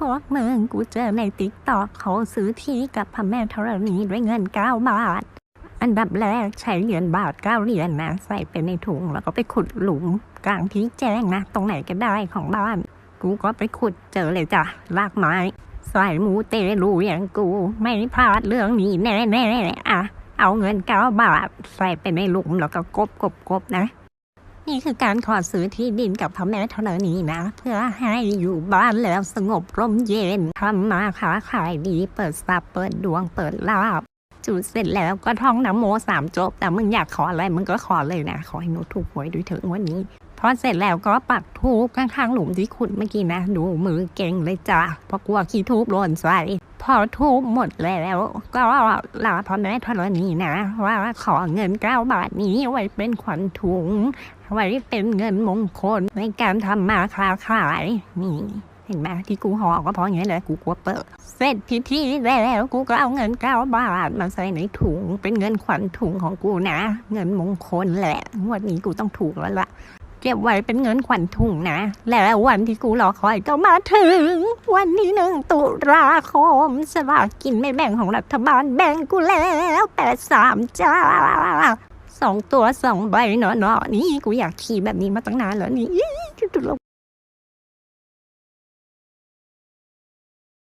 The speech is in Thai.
พวกมึงกูเจอในติ๊กตอกเขาซื้อที่กับพระแม่ธรณีด้วยเงินเก้าบาท อันดับแรกใช้เหรียญบาทเก้าเหรียญนะใส่ไปในถุง แล้วก็ไปขุดหลุมกลางที่แจ้งนะ ตรงไหนก็ได้ของบ้าน กูก็ไปขุดเจอเลยจ้ะรากไม้สายมูเตลูอย่างกู ไม่พลาดเรื่องนี้แน่ๆอะเอาเงินเก้าบาท ใส่ไปในหลุมแล้วก็กบกบกบนะ นี่คือการขอซื้อที่ดินกับพระแม่ธรณีนะ เพื่อให้อยู่บ้านแล้วสงบร่มเย็นทำมาค้าขายดีเปิดทรัพย์เปิดดวงเปิดลาบ จุดเสร็จแล้วก็ท่องนะโมสามจบ แต่มึงอยากขออะไรมึงก็ขอเลยนะ ขอให้หนูถูกหวยด้วยเถอะวันนี้ พอเสร็จแล้วก็ปักทูบข้างๆหลุมที่ขุดเมื่อกี้นะ ดูมือเก่งเลยจ้าเพราะกลัวขี้ทูบหล่นใส่พอทูบหมดแล้วก็ลาพ่อแม่ธรณีนะ ว่าขอเงินเก้าบาทนี้ไว้เป็นขวัญถุง ไว้เป็นเงินมงคลในการทำมาค้าขายนี่เห็นไหมที่กูห่อก็เพราะอย่างนี้แหละกูกลัวเปิด เสร็จพิธีแล้วกูก็เอาเงินเก้าบาทมาใส่ในถุง เป็นเงินขวัญถุงของกูนะ เงินมงคลแหละงวดนี้กูต้องถูกแล้วล่ะเก็บไว้เป็นเงินขวัญถุงนะ แล้ววันที่กูรอคอยก็มาถึง วันที่หนึ่งตุลาคมสลากกินไม่แบ่งของรัฐบาลแบ่งกูแล้วแปดสามจ้าสองตัวสองใบเนาะเนาะนี่กูอยากขี่แบบนี้มาตั้งนานแล้วนี่